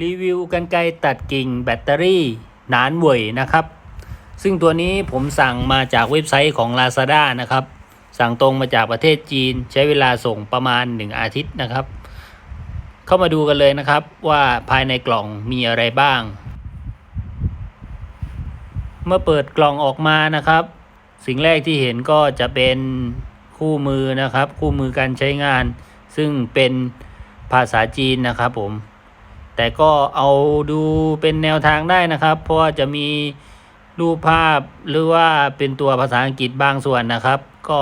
รีวิวกันไกตัดกิ่งแบตเตอรี่หนานเว่ยนะครับ ซึ่งตัวนี้ผมสั่งมาจากเว็บไซต์ของ Lazada นะครับ สั่งตรงมาจากประเทศจีน ใช้เวลาส่งประมาณ 1 อาทิตย์นะครับ เข้ามาดูกันเลยนะครับว่าภายในกล่องมีอะไรบ้าง เมื่อเปิดกล่องออกมานะครับ สิ่งแรกที่เห็นก็จะเป็นคู่มือนะครับ คู่มือการใช้งาน ซึ่งเป็นภาษาจีนนะครับผม แต่ก็เอาดูเป็นแนวทางได้นะครับ เพราะว่าจะมีรูปภาพหรือว่าเป็นตัวภาษาอังกฤษบางส่วนนะครับ ก็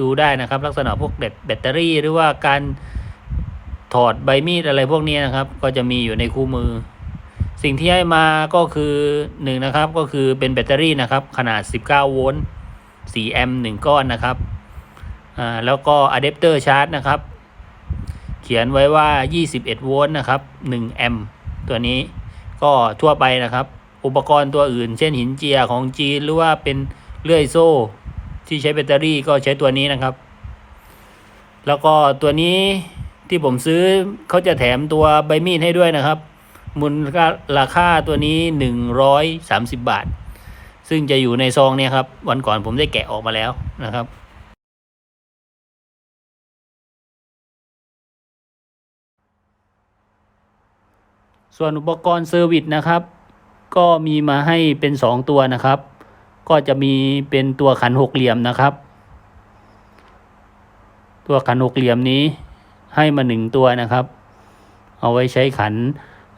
ดูได้นะครับลักษณะพวกแบตแบตเตอรี่ หรือว่าการถอดใบมีดอะไรพวกนี้นะครับ ก็จะมีอยู่ในคู่มือ สิ่งที่ให้มาก็คือหนึ่งนะครับก็คือเป็นแบตเตอรี่นะครับ ขนาด 19 โวลต์4แอมป์1ก้อนนะครับอ่าแล้วก็อะแดปเตอร์ชาร์จนะครับ ขียนไว้ว่า 21 โวลต์นะครับ 1 แอมป์ตัวนี้ก็ทั่วไปนะครับ อุปกรณ์ตัวอื่น เช่นหินเจียของจีนหรือว่าเป็นเลื่อยโซ่ ที่ใช้แบตเตอรี่ก็ใช้ตัวนี้นะครับ แล้วก็ตัวนี้ที่ผมซื้อเขาจะแถมตัวใบมีดให้ด้วยนะครับ มูลค่าราคาตัวนี้ 130 บาท ซึ่งจะอยู่ในซองเนี่ยครับ วันก่อนผมได้แกะออกมาแล้วนะครับ ส่วนอุปกรณ์เซอร์วิสนะครับ ก็มีมาให้เป็น 2 ตัวนะครับ ก็จะมีเป็นตัวขันหกเหลี่ยมนะครับ ตัวขันหกเหลี่ยมนี้ให้มาหนึ่งตัวนะครับ เอาไว้ใช้ขัน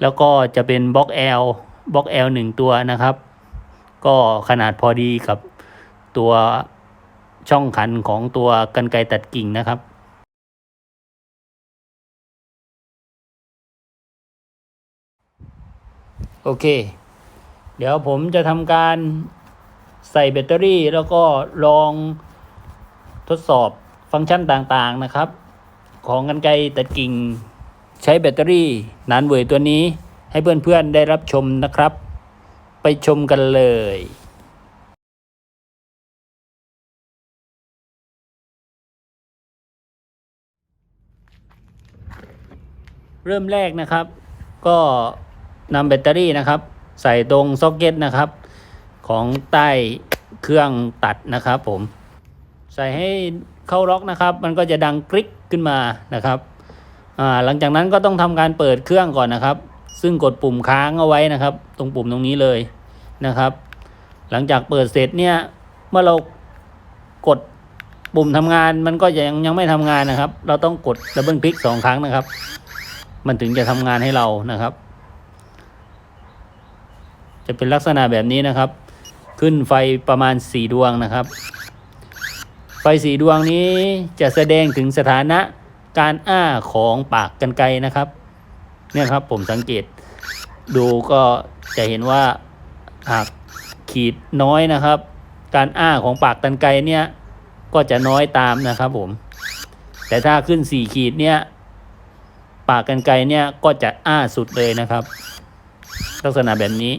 แล้วก็จะเป็นบล็อก L บล็อก L หนึ่งตัวนะครับ ก็ขนาดพอดีกับตัวช่องขันของตัวกันไกรตัดกิ่งนะครับ โอเค เดี๋ยวผมจะทำการใส่แบตเตอรี่แล้วก็ลองทดสอบฟังก์ชันต่างๆนะครับ ของกันไกรตัดกิ่งใช้แบตเตอรี่นานเวยตัวนี้ให้เพื่อนๆได้รับชมนะครับ ไปชมกันเลยเริ่มแรกนะครับ ก็ นำแบตเตอรี่นะครับ ใส่ตรงซ็อกเก็ตนะครับ ของใต้เครื่องตัดนะครับ ผม ใส่ให้เข้าล็อกนะครับ มันก็จะดังกริ๊กขึ้นมานะครับหลังจากนั้นก็ต้องทำการเปิดเครื่องก่อนนะครับ ซึ่งกดปุ่มค้างเอาไว้นะครับ ตรงปุ่มตรงนี้เลยนะครับ หลังจากเปิดเสร็จเนี่ยเมื่อเรากดปุ่มทำงานมันก็ยังยังไม่ทำงานนะครับ เราต้องกดดับเบิลคลิกสองครั้งนะครับ มันถึงจะทำงานให้เรานะครับ จะเป็นลักษณะแบบนี้นะครับ ขึ้นไฟประมาณสี่ดวงนะครับ ไฟสีดวงนี้จะแสดงถึงสถานะการอ้าของปากกันไกนะครับ เนี่ยครับผมสังเกต ดูก็จะเห็นว่าหากขีดน้อยนะครับ การอ้าของปากกันไกเนี่ยก็จะน้อยตามนะครับผม แต่ถ้าขึ้นสี่ขีดเนี่ยปากกันไกเนี่ยก็จะอ้าสุดเลยนะครับ ลักษณะแบบนี้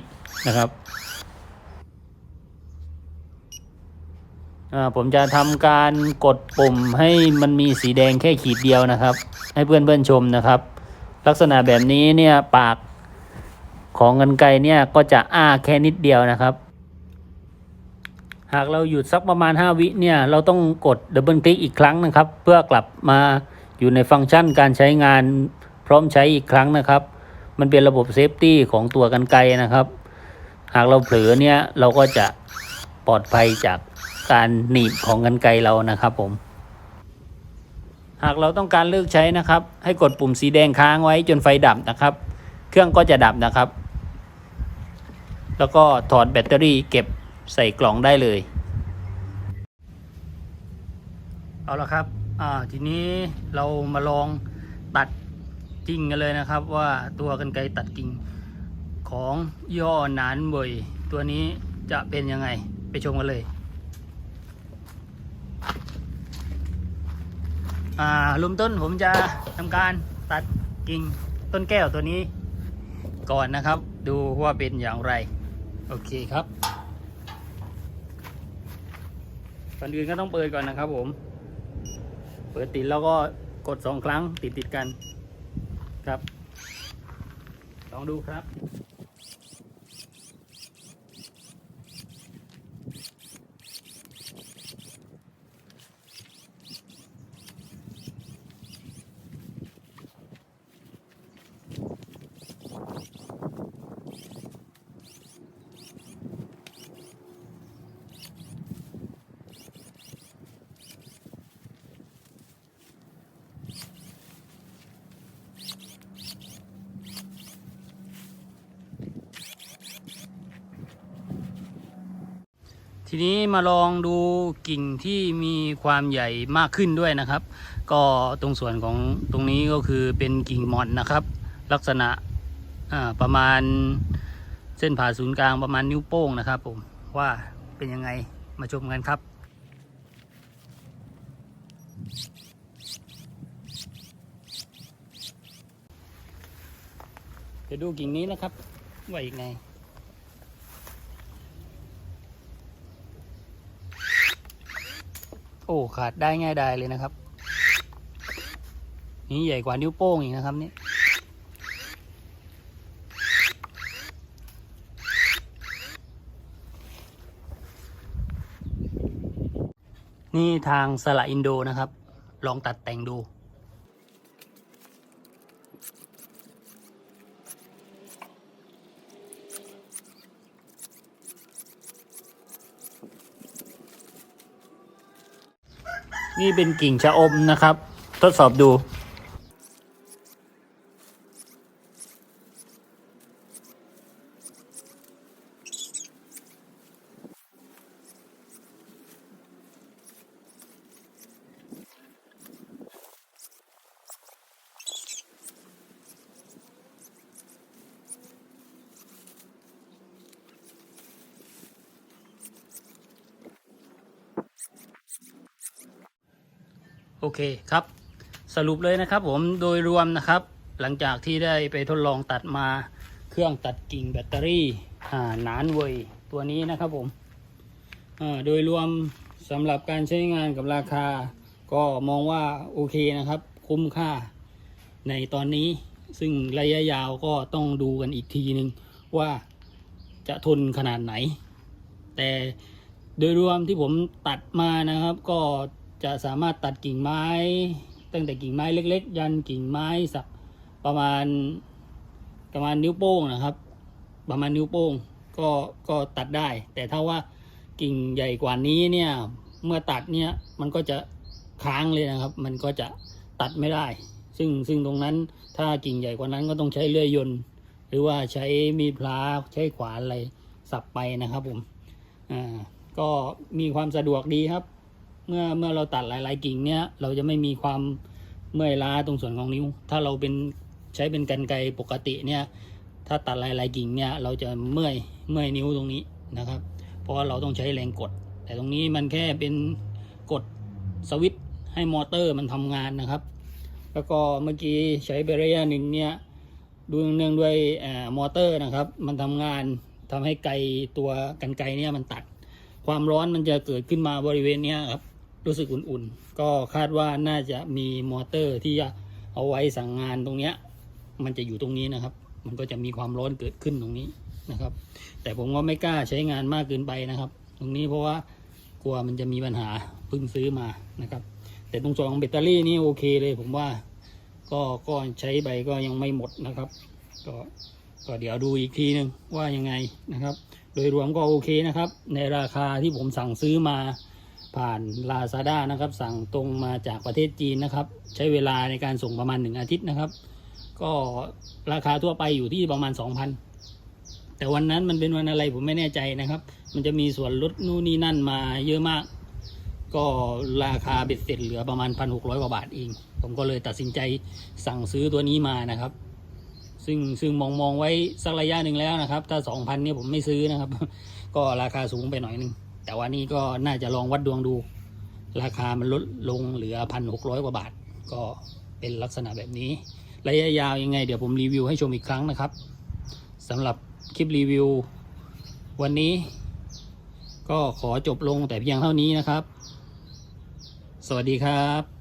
นะครับอ่าผมจะทำการกดปุ่มให้มันมีสีแดงแค่ขีดเดียวนะครับ ให้เพื่อนเพื่อนชมนะครับ ลักษณะแบบนี้เนี่ยปากของกันไกเนี่ยก็จะอ้าแค่นิดเดียวนะครับ หากเราหยุดสักประมาณ 5 วิเนี่ยเราต้องกดดับเบิลคลิกอีกครั้งนะครับ เพื่อกลับมาอยู่ในฟังก์ชันการใช้งานพร้อมใช้อีกครั้งนะครับ มันเป็นระบบเซฟตี้ของตัวกันไกนะครับ หากเราเผลอเนี่ยเราก็จะปลอดภัยจากการหนีบของกันไกเรานะครับผม หากเราต้องการเลิกใช้นะครับ ให้กดปุ่มสีแดงค้างไว้จนไฟดับนะครับ เครื่องก็จะดับนะครับ แล้วก็ถอดแบตเตอรี่เก็บใส่กล่องได้เลย เอาละครับอ่าทีนี้เรามาลองตัดกิ่งกันเลยนะครับ ว่าตัวกันไกตัดกิ่ง ของย่อหนานเบยตัวนี้จะเป็นยังไงไปชมกันเลยอ่าเริ่มต้นผมจะทำการตัดกิ่งต้นแก้วตัวนี้ก่อนนะครับ ดูว่าเป็นอย่างไร โอเคครับก่อนอื่นก็ต้องเปิดก่อนนะครับผม เปิดติดแล้วก็กดสองครั้งติดติดกันครับ ลองดูครับ ทีนี้มาลองดูกิ่งที่มีความใหญ่มากขึ้นด้วยนะครับ ก็ตรงส่วนของตรงนี้ก็คือเป็นกิ่งหมอนนะครับ ลักษณะประมาณเส้นผ่าศูนย์กลางประมาณนิ้วโป้งนะครับผมว่าเป็นยังไงมาชมกันครับจะดูกิ่งนี้นะครับ ว่าอีกไง อ้ขาดได้ง่ายดายเลยนะครับ นี่ใหญ่กว่านิ้วโป้งอีกนะครับนี่นี่ทางสละอินโดนะครับ ลองตัดแต่งดู นี่เป็นกิ่งชะอมนะครับ ทดสอบดู โอเคครับ สรุปเลยนะครับผมโดยรวมนะครับ หลังจากที่ได้ไปทดลองตัดมาเครื่องตัดกิ่งแบตเตอรี่อ่านานเวยตัวนี้นะครับผมโดยรวมสำหรับการใช้งานกับราคา ก็มองว่าโอเคนะครับ คุ้มค่าในตอนนี้ซึ่งระยะยาวก็ต้องดูกันอีกทีหนึ่งว่าจะทนขนาดไหน แต่โดยรวมที่ผมตัดมานะครับ ก็ จะสามารถตัดกิ่งไม้ ตั้งแต่กิ่งไม้เล็ก ๆ ยันกิ่งไม้สักประมาณประมาณนิ้วโป้งนะครับ ประมาณนิ้วโป้งก็ก็ตัดได้ แต่ถ้าว่ากิ่งใหญ่กว่านี้เนี่ย เมื่อตัดเนี่ยมันก็จะค้างเลยนะครับ มันก็จะตัดไม่ได้ ซึ่งซึ่งตรงนั้นถ้ากิ่งใหญ่กว่านั้นก็ต้องใช้เลื่อยยนต์ หรือว่าใช้มีดพลาใช้ขวานอะไรสับไปนะครับผมอ่าก็มีความสะดวกดีครับ เมื่อเมื่อเราตัดหลาย ๆ กิ่งเนี่ยเราจะไม่มีความเมื่อยล้าตรงส่วนของนิ้ว ถ้าเราเป็นใช้เป็นกันไกปกติเนี่ย ถ้าตัดหลาย ๆ กิ่งเนี่ยเราจะเมื่อยเมื่อยนิ้วตรงนี้นะครับ เพราะว่าเราต้องใช้แรงกด แต่ตรงนี้มันแค่เป็นกดสวิตช์ให้มอเตอร์มันทำงานนะครับ แล้วก็เมื่อกี้ใช้ไประยะหนึ่งเนี่ยดูเนื่องด้วยอมอเตอร์นะครับ มันทำงานทำให้ไกลตัวกันไกเนี่ยมันตัด ความร้อนมันจะเกิดขึ้นมาบริเวณเนี้ยครับ รู้สึกอุ่นๆ ก็คาดว่าน่าจะมีมอเตอร์ที่จะเอาไว้สั่งงานตรงเนี้ย มันจะอยู่ตรงนี้นะครับ มันก็จะมีความร้อนเกิดขึ้นตรงนี้นะครับ แต่ผมก็ไม่กล้าใช้งานมากเกินไปนะครับ ตรงนี้เพราะว่ากลัวมันจะมีปัญหาเพิ่งซื้อมานะครับ แต่ตรงส่วนของแบตเตอรี่นี่โอเคเลย ผมว่าก็ก็ใช้ไปก็ยังไม่หมดนะครับ ก็ก็เดี๋ยวดูอีกทีนึงว่ายังไงนะครับ โดยรวมก็โอเคนะครับ ในราคาที่ผมสั่งซื้อมา ผ่าน Lazada นะครับ สั่งตรงมาจากประเทศจีนนะครับ ใช้เวลาในการส่งประมาณหนึ่งอาทิตย์นะครับ ก็ราคาทั่วไปอยู่ที่ประมาณ 2,000 แต่วันนั้นมันเป็นวันอะไรผมไม่แน่ใจนะครับ มันจะมีส่วนลดนู่นนี่นั่นมาเยอะมาก ก็ราคาเบ็ดเสร็จเหลือประมาณ 1,600 กว่าบาทเอง ผมก็เลยตัดสินใจสั่งซื้อตัวนี้มานะครับซึ่งซึ่งมองมองไว้สักระยะหนึ่งแล้วนะครับ ถ้า2,000เนี่ยผมไม่ซื้อนะครับ ก็ราคาสูงไปหน่อยนึง แต่ว่านี่ก็น่าจะลองวัดดวงดู ราคามันลดลงเหลือพันหกว่าบาท ก็เป็นลักษณะแบบนี้ ระยะยาวยังไง เดี๋ยวผมรีวิวให้ชมอีกครั้งนะครับสำหรับคลิปรีวิว วันนี้ ก็ขอจบลงแต่เพียงเท่านี้นะครับ สวัสดีครับ